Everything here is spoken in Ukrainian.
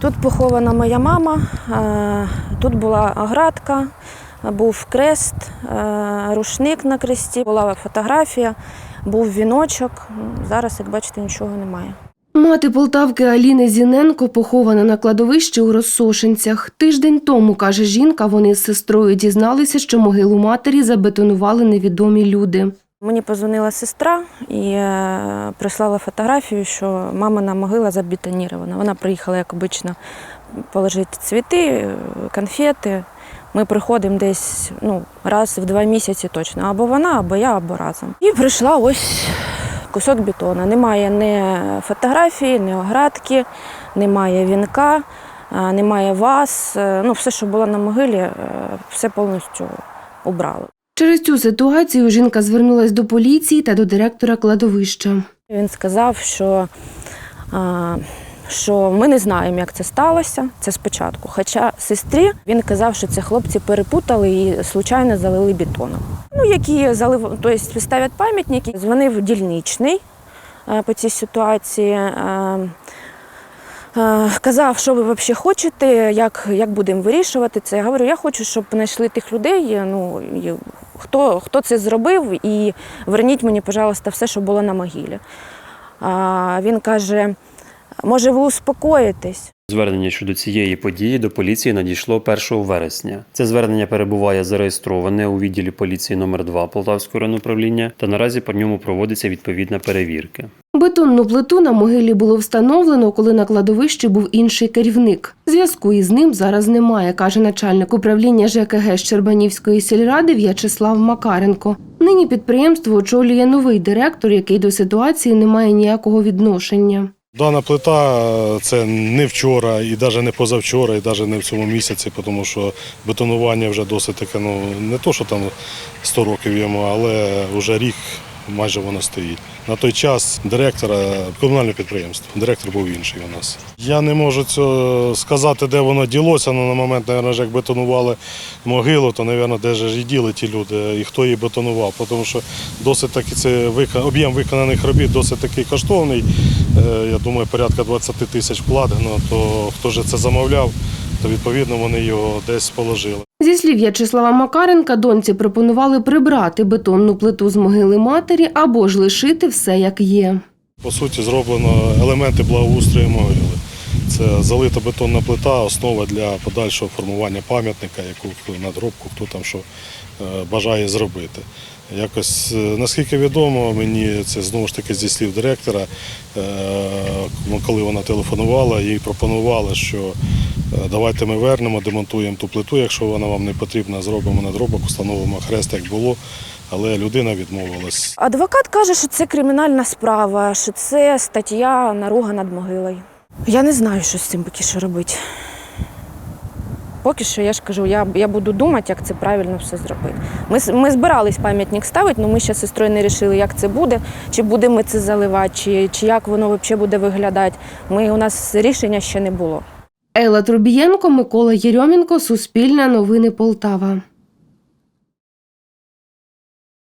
Тут похована моя мама, е, тут була оградка, був крест, е, рушник на кресті, була фотографія, був віночок. Зараз, як бачите, нічого немає. Мати Полтавки Аліни Зіненко похована на кладовищі у Розсошенцях. Тиждень тому, каже жінка, вони з сестрою дізналися, що могилу матері забетонували невідомі люди. Мені позвонила сестра і е, прислала фотографію, що мамина могила забетонірована. Вона приїхала, як обично, положити цвіти, конфети. Ми приходимо десь ну, раз в два місяці точно. Або вона, або я, або разом. І прийшла ось кусок бетону. Немає ні фотографії, ні оградки, немає вінка, е, немає ваз. Е, Ну, все, що було на могилі, все повністю убрали. Через цю ситуацію жінка звернулась до поліції та до директора кладовища. Він сказав, що, що ми не знаємо, як це сталося. Це спочатку. Хоча сестрі він казав, що це хлопці перепутали і случайно залили бетоном. Ну, які залив, тобто ставлять пам'ятники. Дзвонив дільничний по цій ситуації. Е, е, Казав, що ви взагалі хочете, як, як будемо вирішувати це. Я говорю, я хочу, щоб знайшли тих людей, ну, хто, хто це зробив, і верніть мені, пожалуйста, все, що було на могилі. А, він каже: може, ви успокоїтесь? Звернення щодо цієї події до поліції надійшло 1 вересня. Це звернення перебуває зареєстроване у відділі поліції номер 2 Полтавського районуправління, та наразі по ньому проводиться відповідна перевірка. Бетонну плиту на могилі було встановлено, коли на кладовищі був інший керівник. Зв'язку із ним зараз немає, каже начальник управління ЖКГ Щербанівської сільради В'ячеслав Макаренко. Нині підприємство очолює новий директор, який до ситуації не має ніякого відношення. Дана плита е, це не вчора, і навіть не позавчора, і навіть не в цьому місяці, тому що бетонування вже досить таке, ну не то, що там 100 років йому, але вже рік майже воно стоїть. На той час директора комунального підприємства, директор був інший у нас. Я не можу цього сказати, де воно ділося, але на момент, мабуть, як бетонували могилу, то, мабуть, де ж і діли ті люди, і хто її бетонував. Тому що досить таки це об'єм виконаних робіт досить такий коштовний. Е, Я думаю, порядка 20 тисяч вкладено, то хто ж це замовляв, то відповідно вони його десь положили. Зі слів В'ячеслава Макаренка, доньці пропонували прибрати бетонну плиту з могили матері або ж лишити все як є. По суті, зроблено елементи благоустрою могили. Це залита бетонна плита, основа для подальшого формування пам'ятника, яку надробку, хто там що е, бажає зробити. Якось, е, наскільки відомо, мені це знову ж таки зі слів директора, е, коли вона телефонувала, їй пропонували, що давайте ми вернемо, демонтуємо ту плиту, якщо вона вам не потрібна, зробимо надробок, встановимо хрест, як було. Але людина відмовилась. Адвокат каже, що це кримінальна справа, що це стаття наруга над могилою. Я не знаю, що з цим поки що робити. Поки що я ж кажу, я, я буду думати, як це правильно все зробити. Ми, ми збирались пам'ятник ставити, але ми ще з сестрою не вирішили, як це буде, чи будемо ми це заливати, чи, чи як воно взагалі буде виглядати. Ми, у нас рішення ще не було. Елла Трубієнко, Микола Єрьомінко, Суспільне новини Полтава.